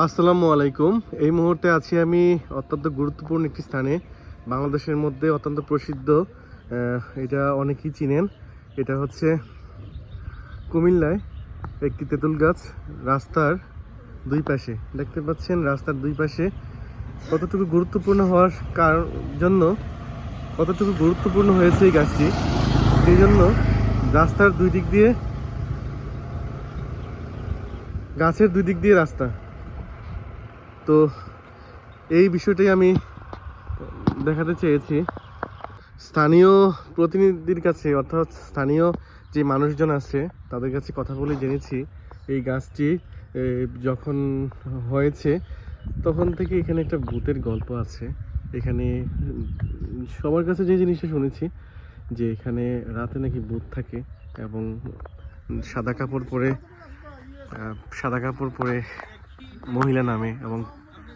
আসসালামু আলাইকুম। এই মুহূর্তে আছি আমি অত্যন্ত গুরুত্বপূর্ণ একটি স্থানে, বাংলাদেশের মধ্যে অত্যন্ত প্রসিদ্ধ এটা অনেকেই চিনেন। এটা হচ্ছে কুমিল্লায় একটি তেঁতুল গাছ, রাস্তার দুই পাশে। দেখতে পাচ্ছেন রাস্তার দুই পাশে কতটুকু গুরুত্বপূর্ণ হওয়ার কারণ জন্য কতটুকু গুরুত্বপূর্ণ হয়েছে এই গাছটি। সেই জন্য রাস্তার দুই দিক দিয়ে, গাছের দুই দিক দিয়ে রাস্তা। তো এই বিষয়টাই আমি দেখাতে চেয়েছি। স্থানীয় প্রতিনিধির কাছে, অর্থাৎ স্থানীয় যে মানুষজন আছে, তাদের কাছে কথা বলে জেনেছি। এই গাছটি যখন হয়েছে, তখন থেকে এখানে একটা ভূতের গল্প আছে। এখানে, সবার কাছে যে জিনিসটা শুনেছি, যে এখানে রাতে নাকি ভূত থাকে এবং সাদা কাপড় পরে সাদা কাপড় পরে মহিলা নামে এবং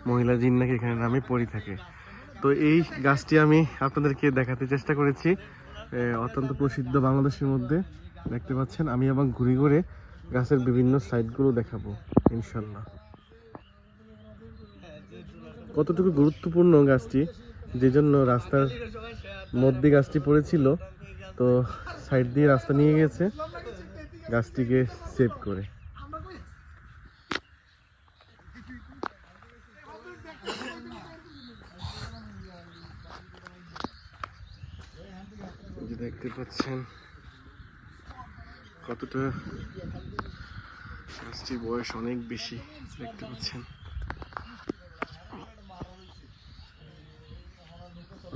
মহিলা জিন নাকি এখানে নামে পড়ে থাকে। তো এই গাছটি আমি আপনাদেরকে দেখাতে চেষ্টা করেছি অত্যন্ত প্রসিদ্ধ বাংলাদেশের মধ্যে। দেখতে পাচ্ছেন, আমি আবার ঘুরে ঘুরে গাছের বিভিন্ন সাইডগুলো দেখাবো ইনশাল্লাহ কতটুকু গুরুত্বপূর্ণ গাছটি, যে জন্য রাস্তার মধ্যে গাছটি পড়েছিল, তো সাইড দিয়ে রাস্তা নিয়ে গেছে, গাছটিকে সেভ করে। যে দেখতে পাচ্ছেন কতটা গাছটির বয়স অনেক বেশি, দেখতে পাচ্ছেন।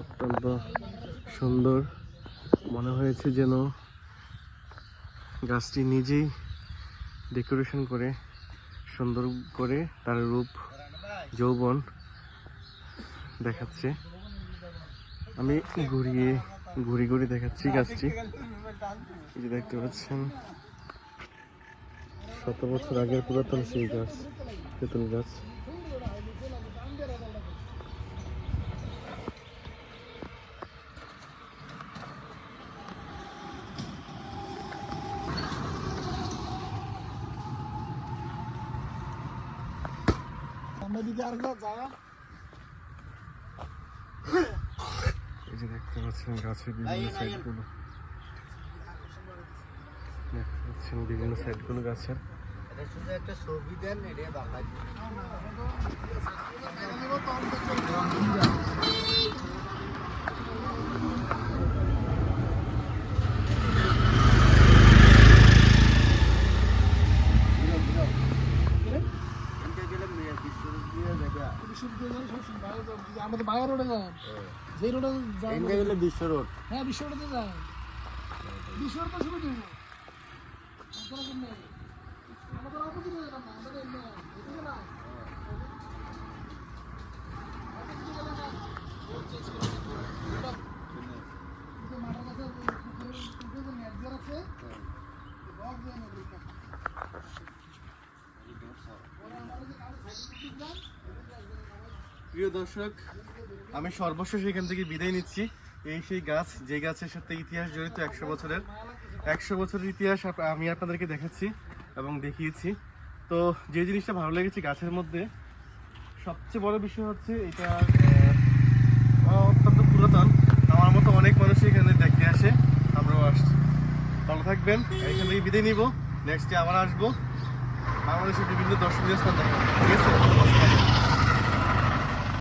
অত্যন্ত সুন্দর। মনে হয়েছে যেন গাছটি নিজেই ডেকোরেশন করে, সুন্দর করে তার রূপ যৌবন দেখাচ্ছে। আমি ঘুরিয়ে, ঘুরি ঘুরি দেখাচ্ছি গাছটি। এই যে দেখতে পাচ্ছেন, শত বছর আগের পুরাতন সেই গাছ, তেঁতুল গাছ। এই যে দেখতে পাচ্ছেন গাছের বিভিন্ন সাইডগুলো। দেখতে পাচ্ছেন বিভিন্ন সাইডগুলো গাছের। এটা শুধু একটা ছবি দেন এটা বাংলা আমাদের বাংলা রোডে যান যে রোডে গেলে বিশ্ব রোড। হ্যাঁ বিশ্ব রোডে যান বিশ্ব রোড তো দিব আমাদের অপোজিটে যান না আমাদের না। মাঠের কাছে পুকুরের নেট দিয়ে রাখছে বক দিয়ে নেবে প্রিয় দর্শক, আমি সর্বশেষ এখান থেকে বিদায় নিচ্ছি। এই সেই গাছ, যে গাছের সাথে ইতিহাস জড়িত একশো বছরের। একশো বছরের ইতিহাস আমি আপনাদেরকে দেখাচ্ছি এবং দেখিয়েছি। তো যে জিনিসটা ভালো লেগেছে গাছের মধ্যে, সবচেয়ে বড় বিষয় হচ্ছে এটা অত্যন্ত পুরাতন। আমার মতো অনেক মানুষই এখানে দেখতে আসে। আমরাও আসছি। ভালো থাকবেন। এখান থেকে বিদায় নিব। নেক্সট আবার আসব। বাংলাদেশের বিভিন্ন দর্শনীয় স্থান। দেখাবো ঠিক আছে?